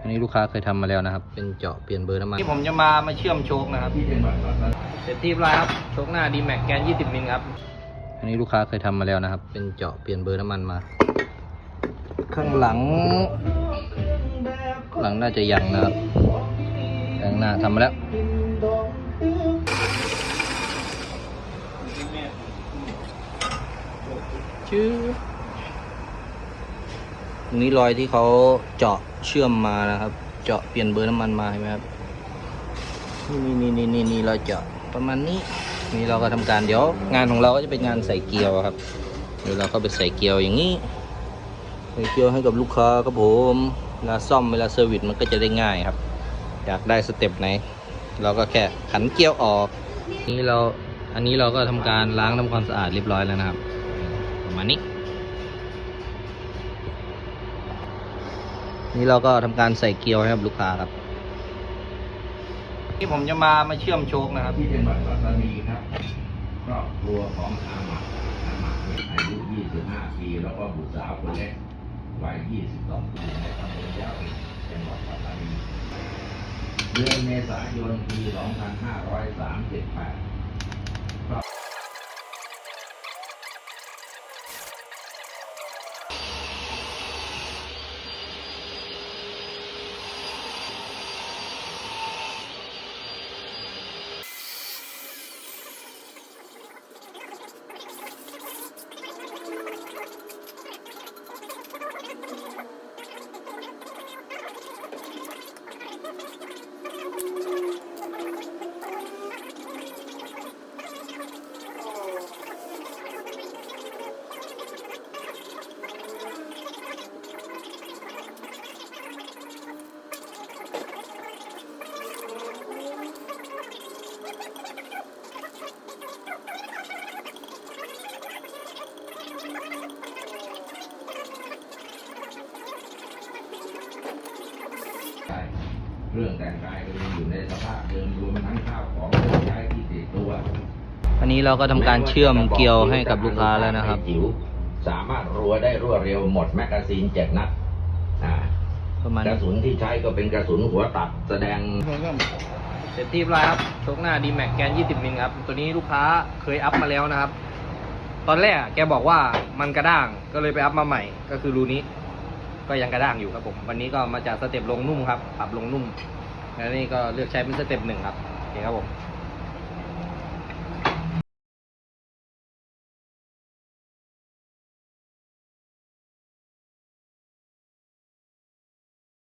อันนี้ลูกค้าเคยทำมาแล้วนะครับ เป็นเจาะเปลี่ยนเบอร์น้ำมันที่ผมจะมามาเชื่อมโชคนะครับเสร็จที่เรียบร้อยครับโชคหน้าดีแม็กแกน 20 มิลครับอันนี้ลูกค้าเคยทำมาแล้วนะครับ เป็นเจาะเปลี่ยนเบอร์น้ำมันมา ข้างหลัง หลังน่าจะยังนะครับข้างหน้าทำมาแล้วชื่อ ตรงนี้รอยที่เขาเจาะเชื่อมมานะครับ เจาะเปลี่ยนเบอร์น้ำมันมาเห็นไหมครับนี่นี่นี่นี่นี่เราเจาะประมาณนี้นี่เราก็ทำการเดี๋ยว งานของเราก็จะเป็นงานใส่เกลียวครับเดี๋ยวเราก็ไปใส่เกลียวอย่างนี้ใส่เกลียวให้กับลูกค้าครับผมเวลาซ่อมเวลาเซอร์วิสมันก็จะได้ง่ายครับ อยากได้สเต็ปไหน เราก็แค่ขันเกลียวออก นี่เราอันนี้เราก็ทำการล้างทำความสะอาดเรียบร้อยแล้วนะครับ ประมาณนี้ นี่เราก็ทำการใส่เกลียวให้กับลูกค้าครับที่ผมจะมามาเชื่อมโชคนะครับ ที่จังหวัดปัตตานีครับครอบครัวของอาหมัดอาหมัดเนี่ยอายุ 25 ปี แล้วก็บุตรสาวคนเล็กวัย 22 ปีในตำบลยาวจังหวัดปัตตานีเดือนเมษายนปี 2538 เรื่องแต่งกายก็ยังอยู่ในสภาพเดิมรวมทั้งข้าวของเครื่องใช้ที่ติดตัวอันนี้เราก็ทำการเชื่อมเกลียวให้กับลูกค้าแล้วนะครับ จิ๋วสามารถรัวได้รวดเร็วหมดแมกกาซีนเจ็ดนัดอ่าประมาณกระสุนที่ใช้ก็เป็นกระสุนหัวตัดแสดงเสร็จที่เรียบร้อยครับโชคหน้าดีแม็กแกน 20 มิลครับ ตัวนี้ลูกค้าเคยอัพมาแล้วนะครับ ตอนแรกอะแกบอกว่ามันกระด้างก็เลยไปอัพมาใหม่ก็คือรูนี้ ก็ยังกระด้างอยู่ครับผม วันนี้ก็มาจากสเต็ปลงนุ่มครับ ปรับลงนุ่ม แล้วนี่ก็เลือกใช้เป็นสเต็ปหนึ่งครับโอเคครับผม